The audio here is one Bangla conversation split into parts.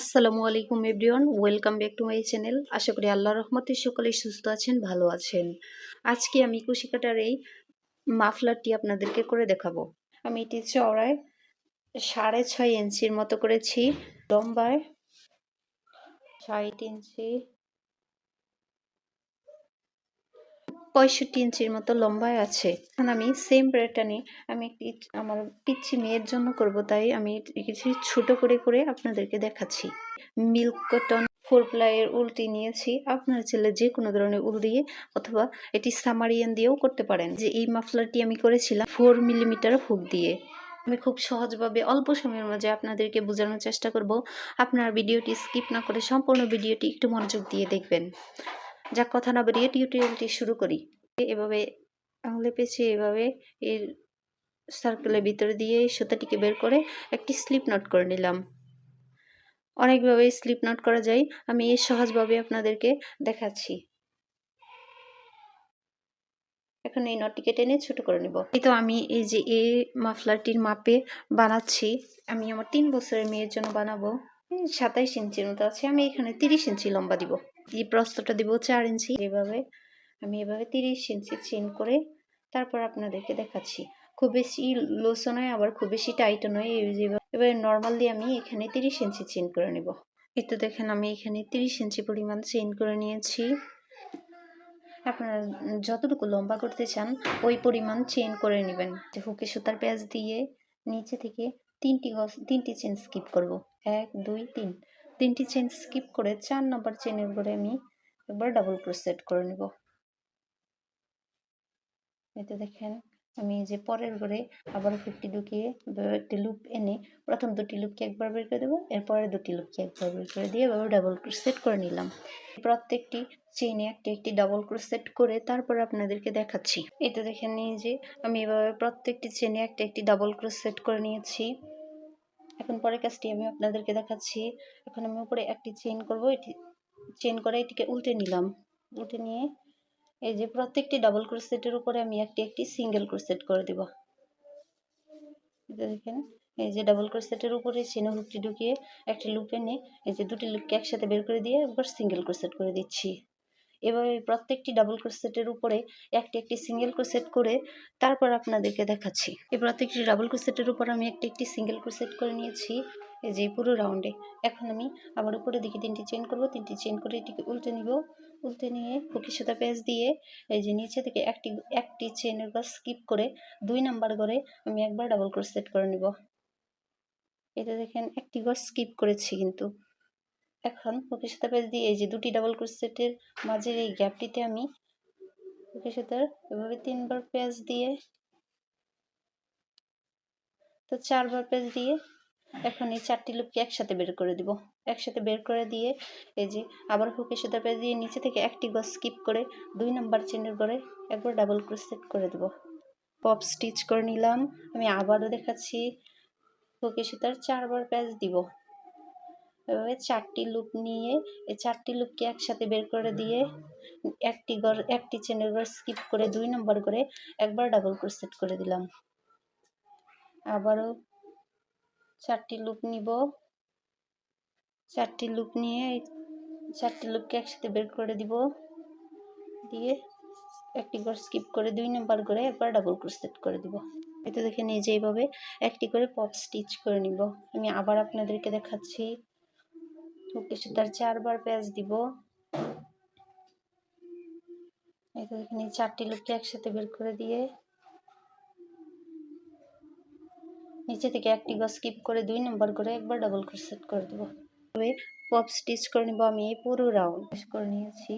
আসসালামু আলাইকুম everyone, welcome back to my channel. আশা করি আল্লাহ রহমতে সকলেই সুস্থ আছেন, ভালো আছেন। আজকে আমি কুশিকাটার এই মাফলারটি আপনাদেরকে করে দেখাবো। আমি এটি চওড়ায় সাড়ে ছয় ইঞ্চির মতো করেছি, লম্বায় ষাট ইঞ্চি পঁয়ষট্টি ইঞ্চির মতো লম্বায় আছে। এখন আমি সেম প্যাটার্নে আমি একটি আমার পিচ্ছি মেয়ের জন্য করব, তাই আমি কিছু ছোট করে করে আপনাদেরকে দেখাচ্ছি। মিল্ক কটন ফোর প্লাইয়ের উলটি নিয়েছি। আপনার ছেলে যে কোনো ধরনের উল দিয়ে অথবা এটি সামারিয়ান দিয়েও করতে পারেন। যে এই মাফলারটি আমি করেছিলাম ফোর মিলিমিটার হুক দিয়ে। আমি খুব সহজভাবে অল্প সময়ের মাঝে আপনাদেরকে বোঝানোর চেষ্টা করব। আপনার ভিডিওটি স্কিপ না করে সম্পূর্ণ ভিডিওটি একটু মনোযোগ দিয়ে দেখবেন। যা কথা না বেরিয়ে টিউটোরিয়ালটি শুরু করি। এভাবে আঙুলে পেঁচিয়ে এভাবে এর সার্কেলের ভিতরে দিয়ে সুতাটিকে বের করে একটি স্লিপ নট করে নিলাম। অনেকভাবে স্লিপ নট করা যায়, আমি এই সহজভাবে আপনাদেরকে দেখাচ্ছি। এখন এই নটটিকে টেনে ছোট করে নিব। এই তো আমি এই যে এই মাফলারটির মাপে বানাচ্ছি, আমি আমার তিন বছরের মেয়ের জন্য বানাবো। সাতাইশ ইঞ্চির মতো আছে, আমি এখানে তিরিশ ইঞ্চি লম্বা দিব। এই প্রস্তটা দিব চার ইঞ্চি। এভাবে আমি এভাবে তিরিশ ইঞ্চি চেন করে তারপর আপনাদেরকে দেখাচ্ছি। খুব বেশি লোসও নয়, আবার খুব বেশি টাইটও নয় এবার নর্মালি আমি এখানে তিরিশ ইঞ্চি চেন করে নেব। এই দেখেন, আমি এখানে তিরিশ ইঞ্চি পরিমাণ চেন করে নিয়েছি। আপনারা যতটুকু লম্বা করতে চান, ওই পরিমাণ চেন করে নেবেন। যে হুকে সুতার প্যাঁচ দিয়ে নিচে থেকে তিনটি গজ তিনটি চেন স্কিপ করব। এক, দুই, তিন। তিনটি চেন স্কিপ করে চার নম্বর চেনের উপরে আমি একবার ডাবল ক্রোসেট করে নেব। এতে দেখেন, আমি যে পরের ঘরে আবার ফিফটি ঢুকিয়ে একটি লুপ এনে প্রথম দুটি লুপকে একবার বের করে দেবো, এরপরে দুটি লুপকে একবার বের করে দিয়ে এভাবে ডাবল সেট করে নিলাম। প্রত্যেকটি চেনে একটি একটি ডাবল সেট করে তারপর আপনাদেরকে দেখাচ্ছি। এটা দেখেন নিয়ে যে আমি এভাবে প্রত্যেকটি চেনে একটা একটি ডাবল সেট করে নিয়েছি। এখন পরের কাজটি আমি আপনাদেরকে দেখাচ্ছি। এখন আমি উপরে একটি চেন করব। এটি চেন করে এটিকে উল্টে নিলাম। উল্টে নিয়ে এই যে প্রত্যেকটি ডাবল ক্রোসেটের উপরে আমি একটি একটি সিঙ্গেল ক্রোসেট করে দেব। দেখেন, এই যে ডাবল ক্রোসেটের উপরে চেনে হুকটি ঢুকিয়ে একটি লুপ এনে এই যে দুটি লুপকে একসাথে বের করে দিয়ে একবার সিঙ্গেল ক্রোসেট করে দিচ্ছি। এভাবে প্রত্যেকটি ডাবল ক্রোসেটের উপরে একটি একটি সিঙ্গেল ক্রোসেট করে তারপর আপনাদেরকে দেখাচ্ছি। এই প্রত্যেকটি ডাবল ক্রোসেটের উপর আমি একটি একটি সিঙ্গেল ক্রোসেট করে নিয়েছি, এই যে পুরো রাউন্ডে এখন আমি আবার উপরের দিকে তিনটি চেন করব, তিনটি চেন করে এটিকে উল্টে নিব। উল্টে নিয়ে হুকি সুতা পেঁচ দিয়ে এই যে নিচে থেকে একটি একটি চেনের ঘর স্কিপ করে দুই নাম্বার ঘরে আমি একবার ডাবল ক্রোসেট করে নিব। এটা দেখেন একটি ঘর স্কিপ করেছি কিন্তু। এখন হুকি সুতা পেঁচ দিয়ে এই যে দুটি ডাবল ক্রোসেটের মাঝের এই গ্যাপটিতে আমি হুকি সুতার এভাবে তিনবার পেঁচ দিয়ে, তো চারবার পেঁচ দিয়ে এখন এই চারটি লুপকে একসাথে বের করে দিব। একসাথে বের করে দিয়ে এই যে আবার হুকে সুতা পেয়ে দিয়ে নিচে থেকে একটি গজ স্কিপ করে দুই নাম্বার চেনের গড়ে একবার ডাবল ক্রোসেট করে দেব। পপ স্টিচ করে নিলাম, আমি আবারও দেখাচ্ছি হুকে সুতার চারবার প্যাচ দিব। এভাবে চারটি লুপ নিয়ে এই চারটি লুপকে একসাথে বের করে দিয়ে একটি গড়, একটি চেনের গড় স্কিপ করে দুই নম্বর করে একবার ডাবল ক্রোসেট করে দিলাম। আবারও চারটি লুপ নিব। চারটি লুপ নিয়ে এই চারটি লুপকে একসাথে বের করে দিব। দিয়ে একটি করে স্কিপ করে দুই নম্বর করে একবার ডাবল ক্রোসেট করে দিব। এটা দেখে নিজে এইভাবে একটি করে পপ স্টিচ করে নিব। আমি আবার আপনাদেরকে দেখাচ্ছি। তার চারবার প্যাচ দিব। দেখে চারটি লুপকে একসাথে বের করে দিয়ে নিচে থেকে একটি গজ স্কিপ করে দুই নম্বর করে একবার ডাবল ক্রোসেট করে দেবো। তবে পপ স্টিচ করে নেব আমি এই পুরো রাউন্ড করে নিয়েছি।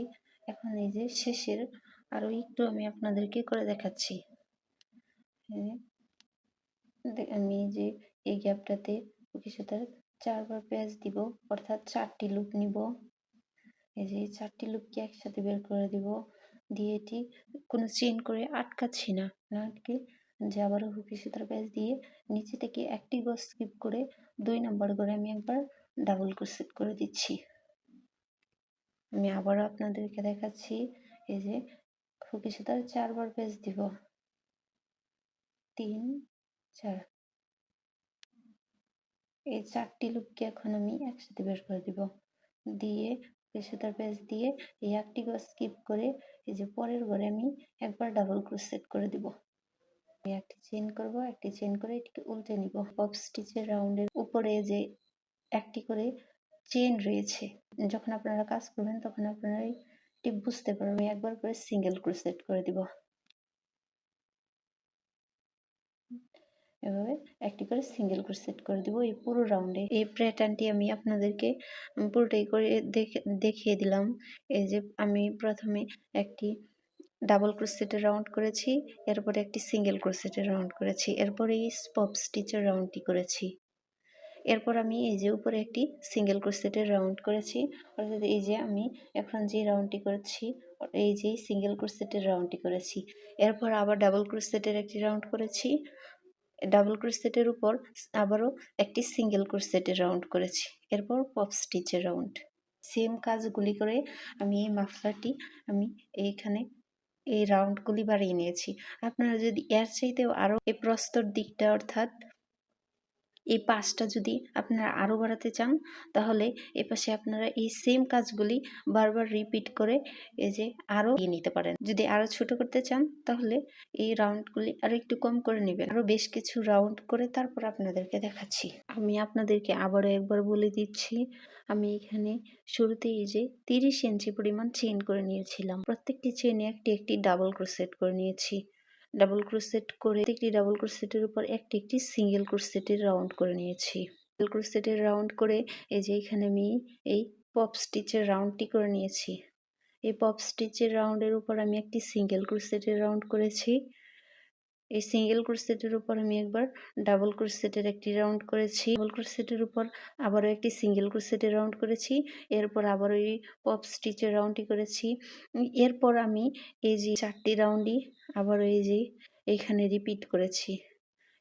এখন এই যে শেষের আরও একটু আমি আপনাদেরকে করে দেখাচ্ছি। আমি যে এই গ্যাপটাতে কিছুটার চারবার পেঁয়াজ দিব, অর্থাৎ চারটি লুপ নিব। এই যে চারটি লুপকে একসাথে বের করে দিব। দিয়ে এটি কোনো চেন করে আটকাচ্ছি না না আটকে যে আবারও হুকি সুতার প্যাচ দিয়ে নিচে থেকে একটি গজ স্কিপ করে দুই নম্বর করে আমি একবার ডাবল ক্রোশেট করে দিচ্ছি। আমি আবারও আপনাদেরকে দেখাচ্ছি, এই যে হুকি সুতার চারবার প্যাচ দিব। তিন, চার। এই চারটি লুপকে এখন আমি একসাথে বের করে দিব। দিয়ে সুতার প্যাচ দিয়ে এই একটি ঘর স্কিপ করে এই যে পরের ঘরে আমি একবার ডাবল ক্রোশেট করে দিব। আমি একটি চেন করব, একটি চেন করে এটিকে উল্টে নিব। পপ স্টিচের রাউন্ডের উপরে যে একটি করে চেন রয়েছে, যখন আপনারা কাজ করবেন তখন আপনারা এটি বুঝতে পারবেন। আমি একবার করে সিঙ্গেল ক্রোশেট করে দিব। এভাবে একটি করে সিঙ্গেল ক্রোশেট করে দিব এই পুরো রাউন্ডে এই প্যাটার্নটি আমি আপনাদেরকে পুরোটাই করে দেখে, দেখিয়ে দিলাম। এই যে আমি প্রথমে একটি ডাবল ক্রোশেটের রাউন্ড করেছি, এরপরে একটি সিঙ্গেল ক্রোশেটের রাউন্ড করেছি, এরপরে এই পপ স্টিচের রাউন্ডটি করেছি। এরপর আমি এই যে উপরে একটি সিঙ্গেল ক্রোশেটের রাউন্ড করেছি, অর্থাৎ এই যে আমি এখন যে রাউন্ডটি করেছি, এই যে সিঙ্গেল ক্রোশেটের রাউন্ডটি করেছি, এরপর আবার ডাবল ক্রোশেটের একটি রাউন্ড করেছি ডাবল ক্রোশেটের উপর আবারও একটি সিঙ্গেল ক্রোশেটের রাউন্ড করেছি। এরপর পপ স্টিচের রাউন্ড সেম কাজগুলি করে আমি এই মাফলারটি আমি এইখানে এই রাউন্ডগুলি বাড়িয়ে নিয়েছি। আপনারা যদি এর চাইতেও আরও এই প্রস্তর দিকটা অর্থাৎ এই পাশটা যদি আপনারা আরও বাড়াতে চান, তাহলে এ পাশে আপনারা এই সেম কাজগুলি বারবার রিপিট করে এই যে আরও ইয়ে নিতে পারেন। যদি আরও ছোট করতে চান, তাহলে এই রাউন্ডগুলি আরও একটু কম করে নেবেন। আরও বেশ কিছু রাউন্ড করে তারপর আপনাদেরকে দেখাচ্ছি। আমি আপনাদেরকে আবারও একবার বলে দিচ্ছি, আমি এখানে শুরুতে এই যে তিরিশ ইঞ্চি পরিমাণ চেন করে নিয়েছিলাম। প্রত্যেকটি চেনে একটি একটি ডাবল ক্রোসেট করে নিয়েছি। ডাবল ক্রোসেট করে একটি ডাবল ক্রোসেটের উপর একটি একটি সিঙ্গেল ক্রোসেটের রাউন্ড করে নিয়েছি। সিঙ্গেল ক্রোসেটের রাউন্ড করে এই যে এখানে আমি এই পপ স্টিচের রাউন্ডটি করে নিয়েছি। এই পপ স্টিচের রাউন্ডের উপর আমি একটি সিঙ্গেল ক্রোসেটের রাউন্ড করেছি। এই সিঙ্গেল ক্রোসেটের উপর আমি একবার ডাবল ক্রোসেটের একটি রাউন্ড করেছি। ডাবল ক্রোসেটের উপর আবারও একটি সিঙ্গেল ক্রোসেটের রাউন্ড করেছি। এরপর আবারও এই পপ স্টিচের রাউন্ডটি করেছি। এরপর আমি এই যে চারটি রাউন্ডই আবারও এই যে, এখানে রিপিট করেছি।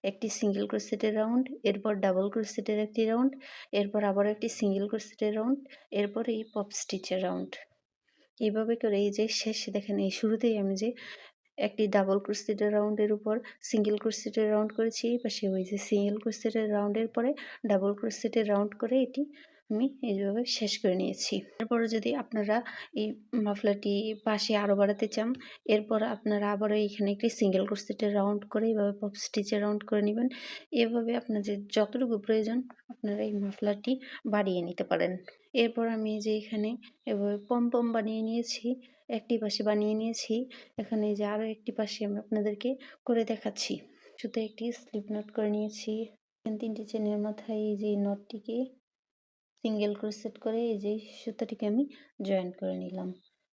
একটি সিঙ্গেল ক্রোসেটের রাউন্ড এরপর ডাবল ক্রোসেটের একটি রাউন্ড এরপর আবার একটি সিঙ্গেল ক্রোসেটের রাউন্ড এরপর এই পপ স্টিচের রাউন্ড এইভাবে করে এই যে, শেষে দেখেন, এই শুরুতেই আমি যে, একটি ডাবল ক্রোসেটের রাউন্ডের উপর সিঙ্গেল ক্রোসেটের রাউন্ড করেছি এই পাশে ওই যে সিঙ্গেল ক্রোসেটের রাউন্ডের পরে ডাবল ক্রোসেটের রাউন্ড করে এটি আমি এইভাবে শেষ করে নিয়েছি। এরপরে যদি আপনারা এই মাফলাটি পাশে আরও বাড়াতে চান, এরপর আপনারা আবারও এখানে একটি সিঙ্গেল ক্রোসেটের রাউন্ড করে এইভাবে পপ স্টিচে রাউন্ড করে নেবেন। এভাবে আপনাদের যতটুকু প্রয়োজন, আপনারা এই মাফলাটি বাড়িয়ে নিতে পারেন। এরপর আমি যে এখানে এভাবে পম বানিয়ে নিয়েছি, একটি পাশে বানিয়ে নিয়েছি, এখানে যে আরও একটি পাশে আমি আপনাদেরকে করে দেখাচ্ছি। শুধু একটি স্লিপ নট করে নিয়েছি। তিনটি চেনের মাথায় এই যে নটটিকে সিঙ্গেল ক্রোসেট করে এই যে সুতাটিকে আমি জয়েন করে নিলাম।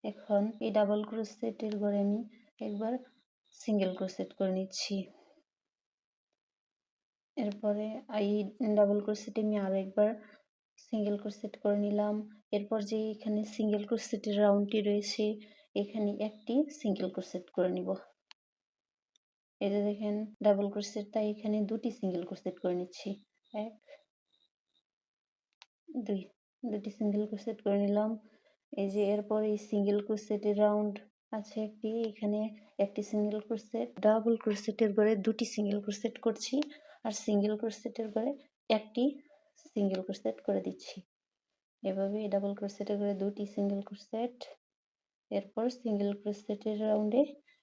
এখন এই ডাবল ক্রোসেটের ঘরে আমি একবার সিঙ্গেল ক্রোসেট করে নিচ্ছি। এরপরে এই ডাবল ক্রোসেটে আমি আরও একবার সিঙ্গেল ক্রোসেট করে নিলাম। এরপর যে এখানে সিঙ্গেল ক্রোসেটের রাউন্ডটি রয়েছে, এখানে একটি সিঙ্গেল ক্রোসেট করে নিব। এটা দেখেন ডাবল ক্রোসেট তাই এখানে দুটি সিঙ্গেল ক্রোসেট করে নিচ্ছি। এক দুই দুটি সিঙ্গেল ক্রোসেট করে নিলাম। এই যে এরপর এই সিঙ্গেল ক্রোসেটের রাউন্ড আছে একটি, এখানে একটি সিঙ্গেল ক্রোসেট ডাবল ক্রোসেটের ঘরে দুটি সিঙ্গেল ক্রোসেট করছি আর সিঙ্গেল ক্রোসেটের ঘরে একটি সিঙ্গেল ক্রোসেট করে দিচ্ছি। এভাবে ডাবল ক্রোসেটের ঘরে দুটি সিঙ্গেল ক্রোসেট এরপর সিঙ্গেল ক্রোসেটের রাউন্ডে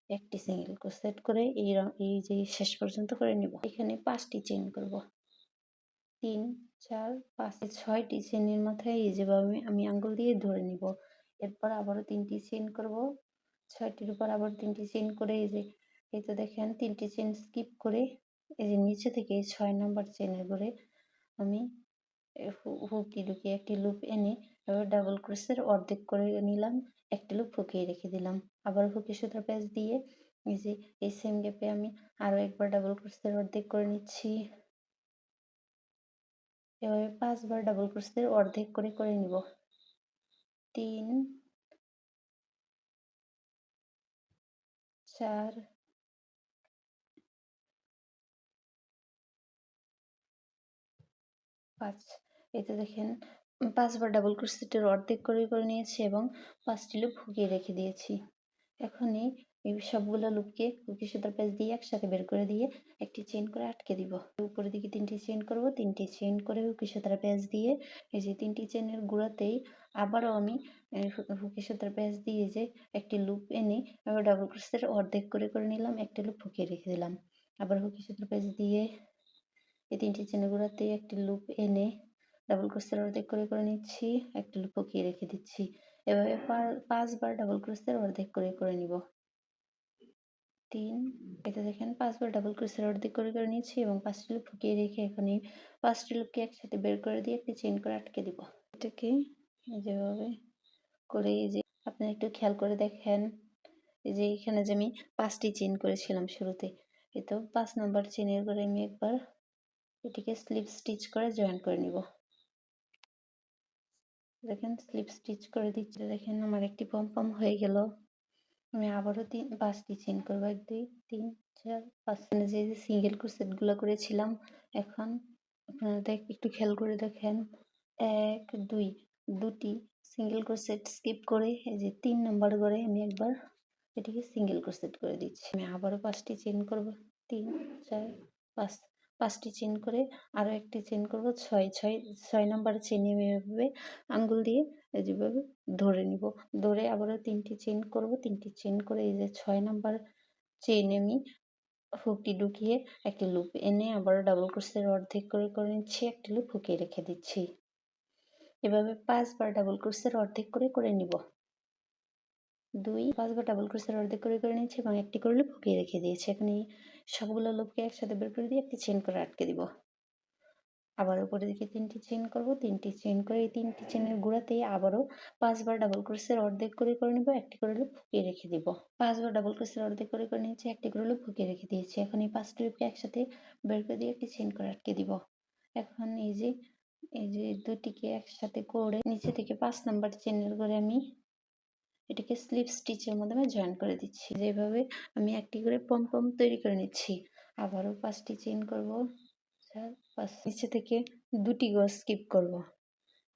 একটি সিঙ্গেল ক্রোসেট করে এই এই যে শেষ পর্যন্ত করে নেব। এখানে পাঁচটি চেইন করব। তিন চার, পাঁচ, ছয়টি চেনের মাথায় এই যেভাবে আমি আঙ্গুল দিয়ে ধরে নিব। এরপর আবারও তিনটি চেন করব। ছয়টির উপর আবার তিনটি চেন করে এই যে, এই তো দেখেন তিনটি চেন স্কিপ করে এই যে নিচে থেকে ছয় নম্বর চেনের করে আমি হুকি ঢুকিয়ে একটি লুপ এনে এবার ডাবল ক্রোসের অর্ধেক করে নিলাম, একটি লুপ ফুকিয়ে রেখে দিলাম। আবার হুকি সুতার প্যাচ দিয়ে এই যে, এই সেম গ্যাপে আমি আরও একবার ডাবল ক্রোসের অর্ধেক করে নিচ্ছি। এভাবে পাঁচবার ডাবল ক্রোশের অর্ধেক করে করে নিব। তিন, চার, পাঁচ। এতে দেখেন, পাঁচবার ডাবল ক্রোশেটের অর্ধেক করে করে নিয়েছি এবং পাঁচটি লুপ ফুকিয়ে রেখে দিয়েছি। এখনই এই সবগুলো লুপকে হুকি সুতার প্যাচ দিয়ে একসাথে বের করে দিয়ে একটি চেন করে আটকে দিব। উপরের দিকে তিনটি চেন করব, তিনটি চেন করে হুকি সুতার প্যাচ দিয়ে এই যে তিনটি চেনের গুঁড়াতেই আবারও আমি হুকি সুতার প্যাচ দিয়ে যে একটি লুপ এনে আবার ডাবল ক্রোসের অর্ধেক করে করে নিলাম, একটা লুপ ফুকিয়ে রেখে দিলাম। আবার হুকি সুতার প্যাচ দিয়ে এই তিনটি চেনের গুঁড়াতে একটি লুপ এনে ডাবল ক্রোসের অর্ধেক করে করে নিচ্ছি, একটা লুপ ফুকিয়ে রেখে দিচ্ছি। এভাবে পাঁচবার ডাবল ক্রোসের অর্ধেক করে করে নিব। তিন। এটা দেখেন পাঁচবার ডাবল ক্রোসের অর্ধেক করে করে নিয়েছি এবং পাঁচটি লুপ ফুকিয়ে রেখে এখন পাঁচটি লুপকে একসাথে বের করে দিয়ে একটি চেন করে আটকে দিব। এটাকে যেভাবে করে এই যে আপনারা একটু খেয়াল করে দেখেন, এই যে এখানে যে আমি পাঁচটি চেন করেছিলাম শুরুতে, এই তো পাঁচ নম্বর চেনের করে আমি একবার এটিকে স্লিপ স্টিচ করে জয়েন করে নিব। দেখেন স্লিপ স্টিচ করে দিচ্ছি, দেখেন আমার একটি পম পম হয়ে গেল। আমি আবারও তিন, পাঁচটি চেন করব। এক, দুই, তিন, চার, পাঁচ। মানে যে সিঙ্গেল ক্রোসেটগুলো করেছিলাম এখন, আপনারা দেখ, একটু খেয়াল করে দেখেন। এক, দুই, দুটি সিঙ্গেল ক্রোসেট স্কিপ করে, এই যে তিন নম্বর করে আমি একবার এটিকে সিঙ্গেল ক্রোসেট করে দিচ্ছি। আমি আবারও পাঁচটি চেন করব। তিন, চার, পাঁচ। পাঁচটি চেন করে আরও একটি চেন করব। ছয় ছয় ছয় নম্বর চেনে এভাবে আঙ্গুল দিয়ে যেভাবে ধরে নিব। ধরে আবারও তিনটি চেন করব। তিনটি চেন করে এই যে ছয় নাম্বার চেন আমি হুকটি ঢুকিয়ে একটি লুপ এনে আবার ডাবল ক্রোসের অর্ধেক করে করে নিচ্ছি। একটি লুপ হুকিয়ে রেখে দিচ্ছি। এভাবে পাঁচবার ডাবল ক্রোসের অর্ধেক করে করে নিব। দুই, পাঁচবার ডাবল ক্রোসের অর্ধেক করে করে নিয়েছি এবং একটি করে লুপ রেখে দিয়েছি। এখন এই সবগুলো লুপকে একসাথে বের করে দিয়ে একটি চেন করে আটকে দিব। আবার উপরের দিকে তিনটি চেন করব। তিনটি চেন করে এই তিনটি চেনের গোড়াতে আবারও পাঁচবার ডাবল ক্রোসের অর্ধেক করে করে নিব। একটি করে লুপ ফুকিয়ে রেখে দিব। পাঁচবার ডাবল ক্রোসের অর্ধেক করে করে নিয়েছি। একটি করে লুপ ফুকিয়ে রেখে দিয়েছি। এখন এই পাঁচটি লুপকে একসাথে বের করে দিয়ে একটি চেন করে আটকে দিব। এখন এই যে এই যে দুটিকে একসাথে করে নিচে থেকে পাঁচ নাম্বার চেনের করে আমি এটাকে স্লিপ স্টিচের মাধ্যমে জয়েন করে দিচ্ছি। যেভাবে আমি একটি করে পম পম তৈরি করে নিচ্ছি। আবারও পাঁচটি চেন করব। পাঁচ নিচে থেকে দুটি গজ স্কিপ করব।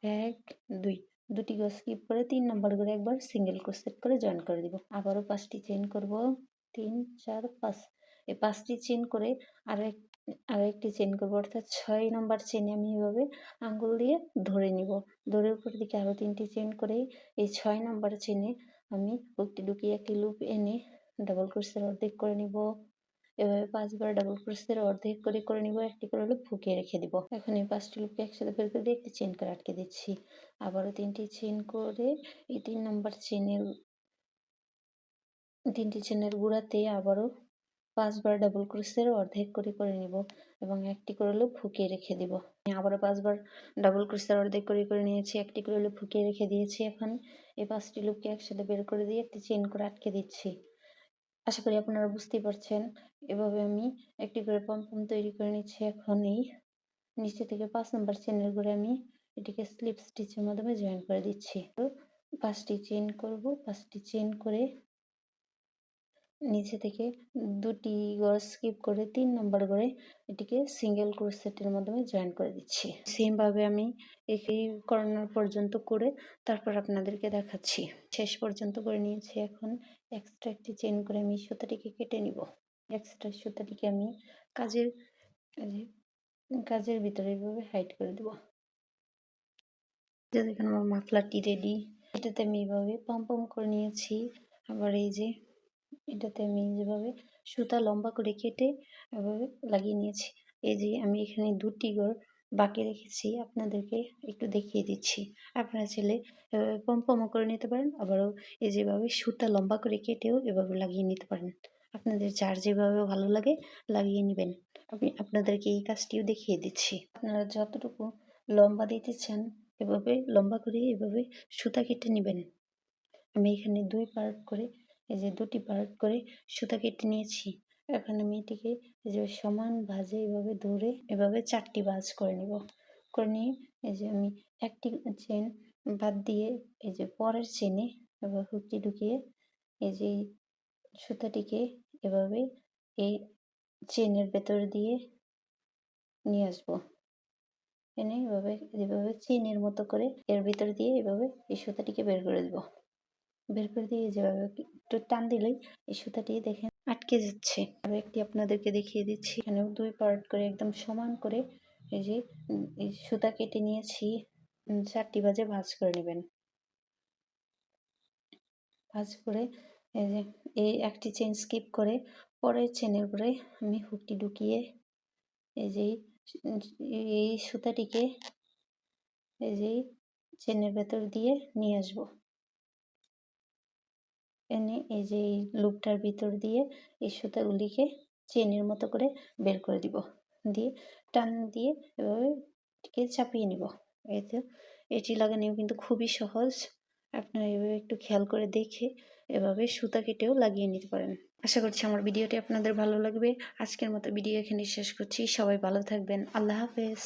এক, দুই। দুটি গজ স্কিপ করে তিন নম্বর করে একবার সিঙ্গেল ক্রোশেট করে জয়েন করে দিব। আবারও পাঁচটি চেন করব। তিন, চার, পাঁচ। এই পাঁচটি চেন করে আরও এক আরও একটি চেন করব, অর্থাৎ ছয় নম্বর চেনে আমি এভাবে আঙ্গুল দিয়ে ধরে নিব। ধরে উপর দিকে আরও তিনটি চেন করে এই ছয় নম্বর চেনে আমি হুকটি ঢুকিয়ে একটি লুপ এনে ডাবল ক্রোশের অর্ধেক করে নিব। এভাবে পাঁচবার ডাবল ক্রোশের অর্ধেক করে করে নিব, একটি করে লুপ ফুকিয়ে রেখে দিব। এখন এই পাঁচটি লুপকে একসাথে বের করে দিয়ে একটি চেন করে আটকে দিচ্ছি। আবারও তিনটি চেন করে এই তিন নম্বর চেনের তিনটি চেনের গুঁড়াতে আবারও পাঁচবার ডাবল ক্রোশের অর্ধেক করে করে নিব এবং একটি করে লুপ ফুকিয়ে রেখে দিব। আবারও পাঁচবার ডাবল ক্রোশের অর্ধেক করে করে নিয়েছি, একটি করে লুপ ফুকিয়ে রেখে দিয়েছি এখন। এই পাঁচটি লুপকে একসাথে বের করে দিয়ে একটি চেন করে আটকে দিচ্ছি। আশা করি আপনারা বুঝতেই পারছেন, এভাবে আমি একটি করে পম্পম তৈরি করে নিচ্ছি এখন এই। নিচে থেকে পাঁচ নম্বর চেনের করে আমি এটিকে স্লিপ স্টিচের মাধ্যমে জয়েন করে দিচ্ছি। পাঁচটি চেন করব, পাঁচটি চেন করে নিচে থেকে দুটি গজ স্কিপ করে তিন নম্বর করে এটিকে সিঙ্গেল ক্রোশেটের মাধ্যমে জয়েন করে দিচ্ছি। সেমভাবে আমি এই কর্নার পর্যন্ত করে তারপর আপনাদেরকে দেখাচ্ছি। শেষ পর্যন্ত করে নিয়েছি এখন এক্সট্রা একটি চেন করে আমি সুতাটিকে কেটে নিব। এক্সট্রা সুতাটিকে আমি কাজের কাজের ভিতরে এইভাবে হাইড করে দেব। দেখেন আমার মাফলারটি রেডি এটাতে আমি এইভাবে পাম পাম করে নিয়েছি। আবার এই যে এটাতে আমি যেভাবে সুতা লম্বা করে কেটে এভাবে লাগিয়ে নিয়েছি। এই যে আমি এখানে দুটি ঘর বাকি রেখেছি, আপনাদেরকে একটু দেখিয়ে দিচ্ছি। আপনারা ছেলে পমপমও করে নিতে পারেন, আবারও এই যেভাবে সুতা লম্বা করে কেটেও এভাবে লাগিয়ে নিতে পারেন। আপনাদের যার যেভাবে ভালো লাগে লাগিয়ে নেবেন। আমি আপনাদেরকে এই কাজটিও দেখিয়ে দিচ্ছি। আপনারা যতটুকু লম্বা দিতে চান, এভাবে লম্বা করে এভাবে সুতা কেটে নেবেন। আমি এখানে দুই পার্ট করে এই যে দুটি পার্ট করে সুতা কেটে নিয়েছি। এখন আমি এটিকে এই যে সমান ভাজে এভাবে ধরে এভাবে চারটি ভাজ করে নিব। করে নিয়ে এই যে আমি একটি চেন বাদ দিয়ে এই যে পরের চেনে এবার হুকটি ঢুকিয়ে এই যে সুতাটিকে এভাবে এই চেনের ভেতর দিয়ে নিয়ে আসব। এনে এভাবে এভাবে চেনের মতো করে এর ভিতর দিয়ে এভাবে এই সুতাটিকে বের করে দেবো। বের করে দিয়ে যেভাবে একটু টান দিলেই এই সুতাটি দেখেন আটকে যাচ্ছে। আরও একটি আপনাদেরকে দেখিয়ে দিচ্ছি। এখানেও দুই পার্ট করে একদম সমান করে এই যে সুতা কেটে নিয়েছি। চারটি বাজে ভাঁজ করে নেবেন। ভাঁজ করে এই যে, এই একটি চেন স্কিপ করে পরের চেনের উপরে আমি হুকটি ঢুকিয়ে এই যে, এই সুতাটিকে এই যে চেনের ভেতর দিয়ে নিয়ে আসব। এনে এই যে এই লুপটার ভিতর দিয়ে এই সুতাগুলিকে চেনের মতো করে বের করে দিব। দিয়ে টান দিয়ে এভাবে চাপিয়ে নিব। এতে এটি লাগানোও কিন্তু খুবই সহজ। আপনারা এভাবে একটু খেয়াল করে দেখে এভাবে সুতা কেটেও লাগিয়ে নিতে পারেন। আশা করছি আমার ভিডিওটি আপনাদের ভালো লাগবে। আজকের মতো ভিডিও এখানে শেষ করছি। সবাই ভালো থাকবেন। আল্লাহ হাফেজ।